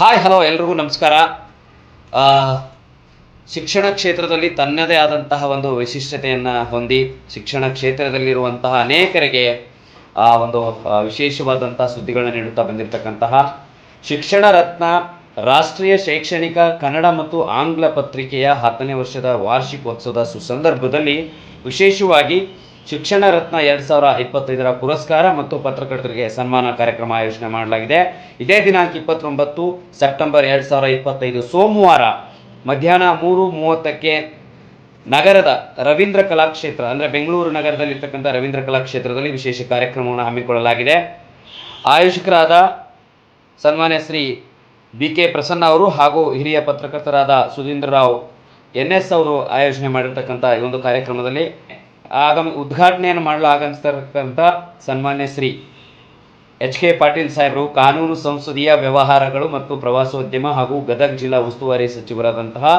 Hi hello ಎಲ್ರಿಗೂ ನಮಸ್ಕಾರ. ಶಿಕ್ಷಣ ಕ್ಷೇತ್ರದಲ್ಲಿ ತನ್ನದೇ ಆದಂತಹ ಒಂದು ವಿಶಿಷ್ಟತೆಯನ್ನು ಹೊಂದಿ ಶಿಕ್ಷಣ ಕ್ಷೇತ್ರದಲ್ಲಿರುವಂತಹ ಅನೇಕರಿಗೆ ಆ ಒಂದು ವಿಶೇಷವಾದಂತಹ ಸುದ್ದಿಗಳನ್ನು ನೀಡುತ್ತಾ ಬಂದಿರತಕ್ಕಂತಹ ಶಿಕ್ಷಣ ರತ್ನ ರಾಷ್ಟ್ರೀಯ ಶೈಕ್ಷಣಿಕ ಕನ್ನಡ ಮತ್ತು ಆಂಗ್ಲ ಪತ್ರಿಕೆಯ ಹತ್ತನೇ ವರ್ಷದ ವಾರ್ಷಿಕೋತ್ಸವದ ಸುಸಂದರ್ಭದಲ್ಲಿ ವಿಶೇಷವಾಗಿ ಶಿಕ್ಷಣ ರತ್ನ ಎರಡು ಸಾವಿರ ಇಪ್ಪತ್ತೈದರ ಪುರಸ್ಕಾರ ಮತ್ತು ಪತ್ರಕರ್ತರಿಗೆ ಸನ್ಮಾನ ಕಾರ್ಯಕ್ರಮ ಆಯೋಜನೆ ಮಾಡಲಾಗಿದೆ. ಇದೇ ದಿನಾಂಕ ಇಪ್ಪತ್ತೊಂಬತ್ತು ಸೆಪ್ಟೆಂಬರ್ ಎರಡು ಸಾವಿರ ಇಪ್ಪತ್ತೈದು ಸೋಮವಾರ ಮಧ್ಯಾಹ್ನ ಮೂರು ಮೂವತ್ತಕ್ಕೆ ನಗರದ ರವೀಂದ್ರ ಕಲಾಕ್ಷೇತ್ರ, ಅಂದರೆ ಬೆಂಗಳೂರು ನಗರದಲ್ಲಿರ್ತಕ್ಕಂಥ ರವೀಂದ್ರ ಕಲಾಕ್ಷೇತ್ರದಲ್ಲಿ ವಿಶೇಷ ಕಾರ್ಯಕ್ರಮವನ್ನು ಹಮ್ಮಿಕೊಳ್ಳಲಾಗಿದೆ. ಆಯೋಜಕರಾದ ಸನ್ಮಾನ್ಯ ಶ್ರೀ ಬಿ ಕೆ ಪ್ರಸನ್ನ ಅವರು ಹಾಗೂ ಹಿರಿಯ ಪತ್ರಕರ್ತರಾದ ಸುಧೀಂದ್ರ ರಾವ್, ಎನ್ ಎಸ್ ಅವರು ಆಯೋಜನೆ ಮಾಡಿರ್ತಕ್ಕಂಥ ಈ ಒಂದು ಕಾರ್ಯಕ್ರಮದಲ್ಲಿ ಆಗಮ ಉದ್ಘಾಟನೆಯನ್ನು ಮಾಡಲು ಆಗಮಿಸ್ತಕ್ಕಂಥ ಸನ್ಮಾನ್ಯ ಶ್ರೀ ಎಚ್ ಕೆ ಪಾಟೀಲ್ ಸಾಹೇಬರು ಕಾನೂನು ಸಂಸದೀಯ ವ್ಯವಹಾರಗಳು ಮತ್ತು ಪ್ರವಾಸೋದ್ಯಮ ಹಾಗೂ ಗದಗ ಜಿಲ್ಲಾ ಉಸ್ತುವಾರಿ ಸಚಿವರಾದಂತಹ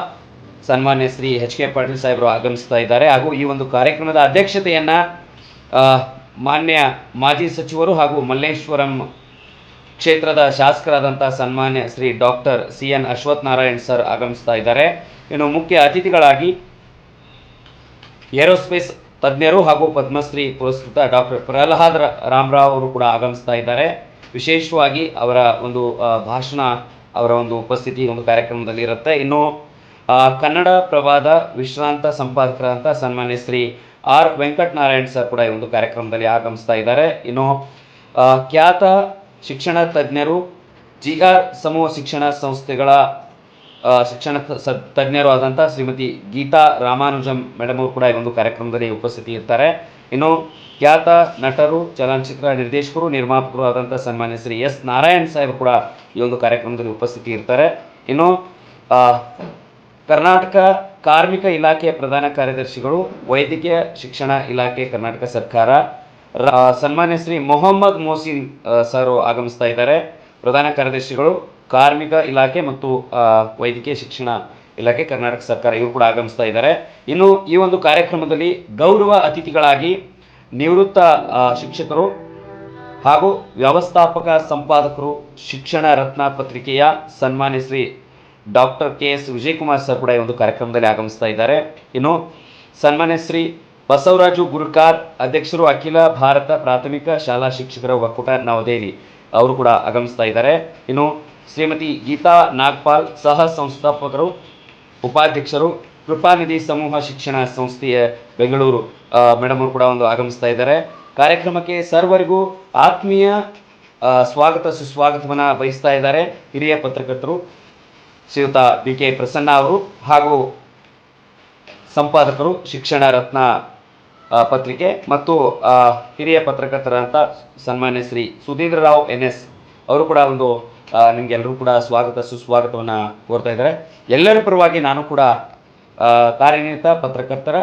ಸನ್ಮಾನ್ಯ ಶ್ರೀ ಎಚ್ ಕೆ ಪಾಟೀಲ್ ಸಾಹೇಬರು ಆಗಮಿಸ್ತಾ ಇದ್ದಾರೆ. ಹಾಗೂ ಈ ಒಂದು ಕಾರ್ಯಕ್ರಮದ ಅಧ್ಯಕ್ಷತೆಯನ್ನು ಮಾನ್ಯ ಮಾಜಿ ಸಚಿವರು ಹಾಗೂ ಮಲ್ಲೇಶ್ವರಂ ಕ್ಷೇತ್ರದ ಶಾಸಕರಾದಂಥ ಸನ್ಮಾನ್ಯ Shri doctor C N Ashwath Narayan sir ಆಗಮಿಸ್ತಾ ಇದ್ದಾರೆ. ಇನ್ನು ಮುಖ್ಯ ಅತಿಥಿಗಳಾಗಿ ಏರೋಸ್ಪೇಸ್ ತಜ್ಞರು ಹಾಗೂ ಪದ್ಮಶ್ರೀ ಪುರಸ್ಕೃತ ಡಾಕ್ಟರ್ ಪ್ರಹ್ಲಾದ್ ರಾಮರಾವ್ ಅವರು ಕೂಡ ಆಗಮಿಸ್ತಾ ಇದ್ದಾರೆ. ವಿಶೇಷವಾಗಿ ಅವರ ಒಂದು ಭಾಷಣ, ಅವರ ಒಂದು ಉಪಸ್ಥಿತಿ ಒಂದು ಕಾರ್ಯಕ್ರಮದಲ್ಲಿ ಇರುತ್ತೆ. ಇನ್ನು ಕನ್ನಡ ಪ್ರಭಾದ ವಿಶ್ರಾಂತ ಸಂಪಾದಕರಾದಂಥ ಸನ್ಮಾನ್ಯ ಶ್ರೀ ಆರ್. ವೆಂಕಟನಾರಾಯಣ್ ಸರ್ ಕೂಡ ಈ ಒಂದು ಕಾರ್ಯಕ್ರಮದಲ್ಲಿ ಆಗಮಿಸ್ತಾ ಇದ್ದಾರೆ. ಇನ್ನು ಖ್ಯಾತ ಶಿಕ್ಷಣ ತಜ್ಞರು, ಜಿ ಸಮೂಹ ಶಿಕ್ಷಣ ಸಂಸ್ಥೆಗಳ ಶಿಕ್ಷಣ ತಜ್ಞರು ಆದಂಥ ಶ್ರೀಮತಿ ಗೀತಾ ರಾಮಾನುಜಂ ಮೇಡಮ್ ಕೂಡ ಈ ಒಂದು ಕಾರ್ಯಕ್ರಮದಲ್ಲಿ ಉಪಸ್ಥಿತಿ ಇರ್ತಾರೆ ಇನ್ನು ಖ್ಯಾತ ನಟರು, ಚಲನಚಿತ್ರ ನಿರ್ದೇಶಕರು, ನಿರ್ಮಾಪಕರು ಆದಂಥ ಸನ್ಮಾನ್ಯ ಶ್ರೀ ಎಸ್ ನಾರಾಯಣ್ ಸಾಹೇಬ್ ಕೂಡ ಈ ಒಂದು ಕಾರ್ಯಕ್ರಮದಲ್ಲಿ ಉಪಸ್ಥಿತಿ ಇರ್ತಾರೆ ಇನ್ನು ಕರ್ನಾಟಕ ಕಾರ್ಮಿಕ ಇಲಾಖೆಯ ಪ್ರಧಾನ ಕಾರ್ಯದರ್ಶಿಗಳು, ವೈದ್ಯಕೀಯ ಶಿಕ್ಷಣ ಇಲಾಖೆ ಕರ್ನಾಟಕ ಸರ್ಕಾರ ಸನ್ಮಾನ್ಯ ಶ್ರೀ ಮೊಹಮ್ಮದ್ ಮೋಸಿನ್ ಸರ್ ಆಗಮಿಸ್ತಾ ಇದ್ದಾರೆ. ಪ್ರಧಾನ ಕಾರ್ಯದರ್ಶಿಗಳು ಕಾರ್ಮಿಕ ಇಲಾಖೆ ಮತ್ತು ವೈದ್ಯಕೀಯ ಶಿಕ್ಷಣ ಇಲಾಖೆ, ಕರ್ನಾಟಕ ಸರ್ಕಾರ ಇವರು ಕೂಡ ಆಗಮಿಸ್ತಾ ಇದ್ದಾರೆ ಇನ್ನು ಈ ಒಂದು ಕಾರ್ಯಕ್ರಮದಲ್ಲಿ ಗೌರವ ಅತಿಥಿಗಳಾಗಿ ನಿವೃತ್ತ ಶಿಕ್ಷಕರು ಹಾಗೂ ವ್ಯವಸ್ಥಾಪಕ ಸಂಪಾದಕರು, ಶಿಕ್ಷಣ ರತ್ನ ಪತ್ರಿಕೆಯ ಸನ್ಮಾನ್ಯ Shri doctor K S Vijayakumar sir ಕೂಡ ಈ ಒಂದು ಕಾರ್ಯಕ್ರಮದಲ್ಲಿ ಆಗಮಿಸ್ತಾ ಇದ್ದಾರೆ. ಇನ್ನು ಸನ್ಮಾನ್ಯ ಶ್ರೀ ಬಸವರಾಜು ಗುರುಕಾರ್, ಅಧ್ಯಕ್ಷರು ಅಖಿಲ ಭಾರತ ಪ್ರಾಥಮಿಕ ಶಾಲಾ ಶಿಕ್ಷಕರ ಒಕ್ಕೂಟ ನವದೆಹಲಿ, ಅವರು ಕೂಡ ಆಗಮಿಸ್ತಾ ಇದ್ದಾರೆ. ಇನ್ನು ಶ್ರೀಮತಿ ಗೀತಾ ನಾಗ್ಪಾಲ್ ಸಹ ಸಂಸ್ಥಾಪಕರು, ಉಪಾಧ್ಯಕ್ಷರು, ಕೃಪಾನಿಧಿ ಸಮೂಹ ಶಿಕ್ಷಣ ಸಂಸ್ಥೆಯ ಬೆಂಗಳೂರು. ಮೇಡಮ್ ಅವರು ಕೂಡ ಒಂದು ಆಗಮಿಸ್ತಾ ಇದ್ದಾರೆ. ಕಾರ್ಯಕ್ರಮಕ್ಕೆ ಸರ್ವರಿಗೂ ಆತ್ಮೀಯ ಸ್ವಾಗತ ಸುಸ್ವಾಗತವನ್ನು ವಹಿಸ್ತಾ ಇದ್ದಾರೆ ಹಿರಿಯ ಪತ್ರಕರ್ತರು ಶ್ರೀಯುತ ಬಿ ಕೆ ಪ್ರಸನ್ನ ಅವರು ಹಾಗೂ ಸಂಪಾದಕರು ಶಿಕ್ಷಣ ರತ್ನ ಪತ್ರಿಕೆ ಮತ್ತು ಹಿರಿಯ ಪತ್ರಕರ್ತರಂತ ಸನ್ಮಾನ್ಯ ಶ್ರೀ ಸುಧೀಂದ್ರ ರಾವ್ ಎನ್ ಎಸ್ ಅವರು ಕೂಡ ಒಂದು ನಿಮಗೆ ಎಲ್ಲರೂ ಕೂಡ ಸ್ವಾಗತ, ಸುಸ್ವಾಗತವನ್ನು ಕೋರ್ತಾ ಇದ್ದಾರೆ. ಎಲ್ಲರ ಪರವಾಗಿ ನಾನು ಕೂಡ ಕಾರ್ಯನಿರತ ಪತ್ರಕರ್ತರ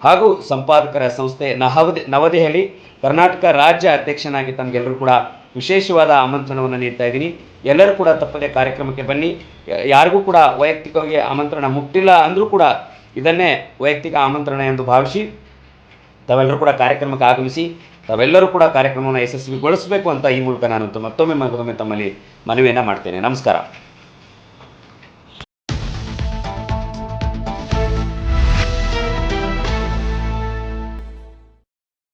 ಹಾಗೂ ಸಂಪಾದಕರ ಸಂಸ್ಥೆ ನವದೆ, ನವದೆಹಲಿ ಕರ್ನಾಟಕ ರಾಜ್ಯ ಅಧ್ಯಕ್ಷನಾಗಿ ತಮಗೆಲ್ಲರೂ ಕೂಡ ವಿಶೇಷವಾದ ಆಮಂತ್ರಣವನ್ನು ನೀಡ್ತಾ ಇದ್ದೀನಿ. ಎಲ್ಲರೂ ಕೂಡ ತಪ್ಪದೆ ಕಾರ್ಯಕ್ರಮಕ್ಕೆ ಬನ್ನಿ. ಯಾರಿಗೂ ಕೂಡ ವೈಯಕ್ತಿಕವಾಗಿ ಆಮಂತ್ರಣ ಮುಟ್ಟಿಲ್ಲ ಅಂದರೂ ಕೂಡ ಇದನ್ನೇ ವೈಯಕ್ತಿಕ ಆಮಂತ್ರಣ ಎಂದು ಭಾವಿಸಿ ತಾವೆಲ್ಲರೂ ಕೂಡ ಕಾರ್ಯಕ್ರಮಕ್ಕೆ ಆಗಮಿಸಿ, ತಾವೆಲ್ಲರೂ ಕೂಡ ಕಾರ್ಯಕ್ರಮವನ್ನು ಯಶಸ್ವಿಗೊಳಿಸಬೇಕು ಅಂತ ಈ ಮೂಲಕ ನಾನು ಮತ್ತೊಮ್ಮೆ ಮತ್ತೊಮ್ಮೆ ತಮ್ಮಲ್ಲಿ ಮನವಿಯನ್ನು ಮಾಡ್ತೇನೆ. ನಮಸ್ಕಾರ.